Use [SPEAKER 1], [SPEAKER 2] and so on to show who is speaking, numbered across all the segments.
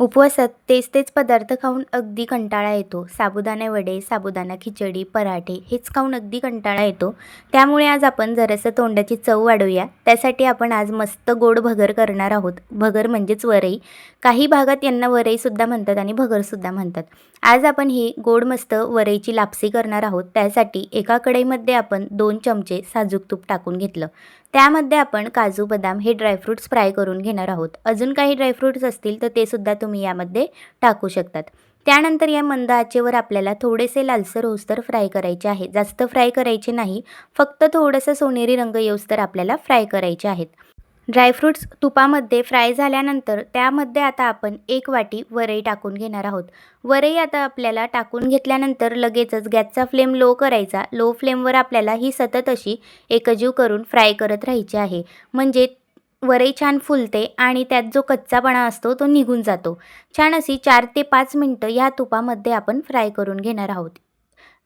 [SPEAKER 1] उपवासात तेच तेच पदार्थ खाऊन अगदी कंटाळा येतो. साबुदाणे वडे साबुदाणा खिचडी पराठे हेच खाऊन अगदी कंटाळा येतो. त्यामुळे आज आपण जरासं तोंडाची चव वाढवूया त्यासाठी आपण आज मस्त गोड भगर करणार आहोत. भगर म्हणजेच वरई. काही भागात यांना वरईसुद्धा म्हणतात आणि भगरसुद्धा म्हणतात. आज आपण ही गोड मस्त वरईची लापसी करणार आहोत. त्यासाठी एका कढईमध्ये आपण दोन चमचे साजूक तूप टाकून घेतलं. त्यामध्ये आपण काजू बदाम हे ड्रायफ्रूट्स फ्राय करून घेणार आहोत. अजून काही ड्रायफ्रूट्स असतील तर ते सुद्धा तुम्ही यामध्ये टाकू शकतात. त्यानंतर या मंद आचेवर आपल्याला थोडेसे लालसर होस्तर फ्राय करायचे आहे. जास्त फ्राय करायचे नाही. फक्त थोडंसं सोनेरी रंग येऊस्तर आपल्याला फ्राय करायचे आहेत. ड्रायफ्रूट्स तुपामध्ये फ्राय झाल्यानंतर त्यामध्ये आता आपण एक वाटी वरई टाकून घेणार आहोत. वरई आता आपल्याला टाकून घेतल्यानंतर लगेचच गॅसचा फ्लेम लो करायचा. लो फ्लेमवर आपल्याला ही सतत अशी एकजीव करून फ्राय करत राहायची आहे. म्हणजे वरई छान फुलते आणि त्यात जो कच्चापणा असतो तो निघून जातो. छान अशी चार ते पाच मिनटं ह्या तुपामध्ये आपण फ्राय करून घेणार आहोत.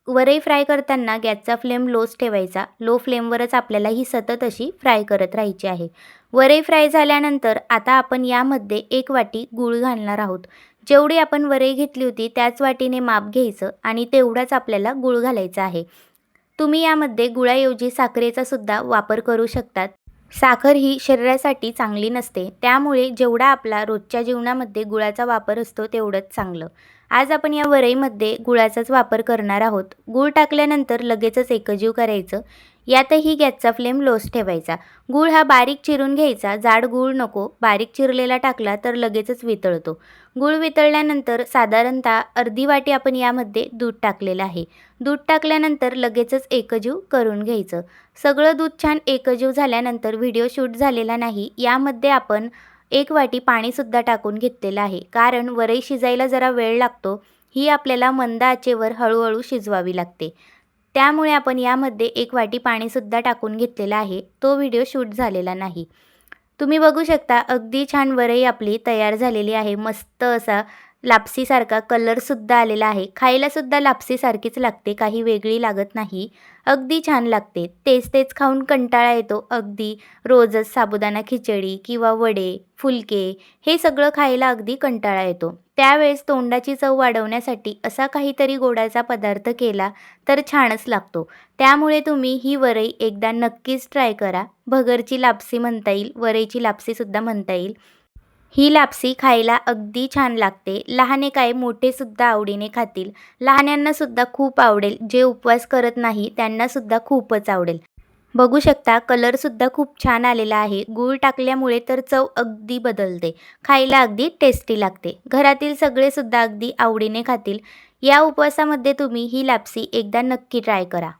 [SPEAKER 1] वरई फ्राय करताना गॅसचा फ्लेम लोच ठेवायचा. लो फ्लेमवरच आपल्याला ही सतत अशी फ्राय करत राहायची आहे. वरई फ्राय झाल्यानंतर आता आपण यामध्ये एक वाटी गूळ घालणार आहोत. जेवढी आपण वरई घेतली होती त्याच वाटीने माप घ्यायचं आणि तेवढाच आपल्याला गूळ घालायचा आहे. तुम्ही यामध्ये गुळाऐवजी साखरेचा सुद्धा वापर करू शकतात. साखर ही शरीरासाठी चांगली नसते. त्यामुळे जेवढा आपला रोजच्या जीवनामध्ये गुळाचा वापर असतो तेवढंच चांगलं. आज आपण या वरईमध्ये गुळाचाच वापर करणार आहोत. गूळ टाकल्यानंतर लगेचच एकजीव करायचं. यातही गॅसचा फ्लेम लोस ठेवायचा. गूळ हा बारीक चिरून घ्यायचा. जाड गूळ नको. बारीक चिरलेला टाकला तर लगेचच वितळतो. गूळ वितळल्यानंतर साधारणतः अर्धी वाटी आपण यामध्ये दूध टाकलेलं आहे. दूध टाकल्यानंतर लगेचच एकजीव करून घ्यायचं. सगळं दूध छान एकजीव झाल्यानंतर व्हिडिओ शूट झालेला नाही. यामध्ये आपण एक वाटी पाणीसुद्धा टाकून घेतलेलं आहे. कारण वरई शिजायला जरा वेळ लागतो ही आपल्याला मंद आचेवर हळूहळू शिजवावी लागते. त्यामुळे आपण यामध्ये एक वाटी पाणीसुद्धा टाकून घेतलेला आहे. तो व्हिडिओ शूट झालेला नाही. तुम्ही बघू शकता अगदी छान वरई आपली तयार झालेली आहे. मस्त असा लापसीसारखा कलरसुद्धा आलेला आहे. खायलासुद्धा लापसीसारखीच लागते काही वेगळी लागत नाही. अगदी छान लागते. तेच तेच खाऊन कंटाळा येतो. अगदी रोजच साबुदाणा खिचडी किंवा वडे फुलके हे सगळं खायला अगदी कंटाळा येतो. त्यावेळेस तोंडाची चव वाढवण्यासाठी असा काहीतरी गोडाचा पदार्थ केला तर छानच लागतो. त्यामुळे तुम्ही ही वरई एकदा नक्कीच ट्राय करा. भगरची लापसी म्हणता येईल वरईची लापसीसुद्धा म्हणता येईल. ही लापसी खायला अगदी छान लागते. लहाने काय मोठेसुद्धा आवडीने खातील. लहान्यांनासुद्धा खूप आवडेल. जे उपवास करत नाही त्यांनासुद्धा खूपच आवडेल. बघू शकता कलरसुद्धा खूप छान आलेला आहे. गूळ टाकल्यामुळे तर चव अगदी बदलते. खायला अगदी टेस्टी लागते. घरातील सगळेसुद्धा अगदी आवडीने खातील. या उपवासामध्ये तुम्ही ही लापसी एकदा नक्की ट्राय करा.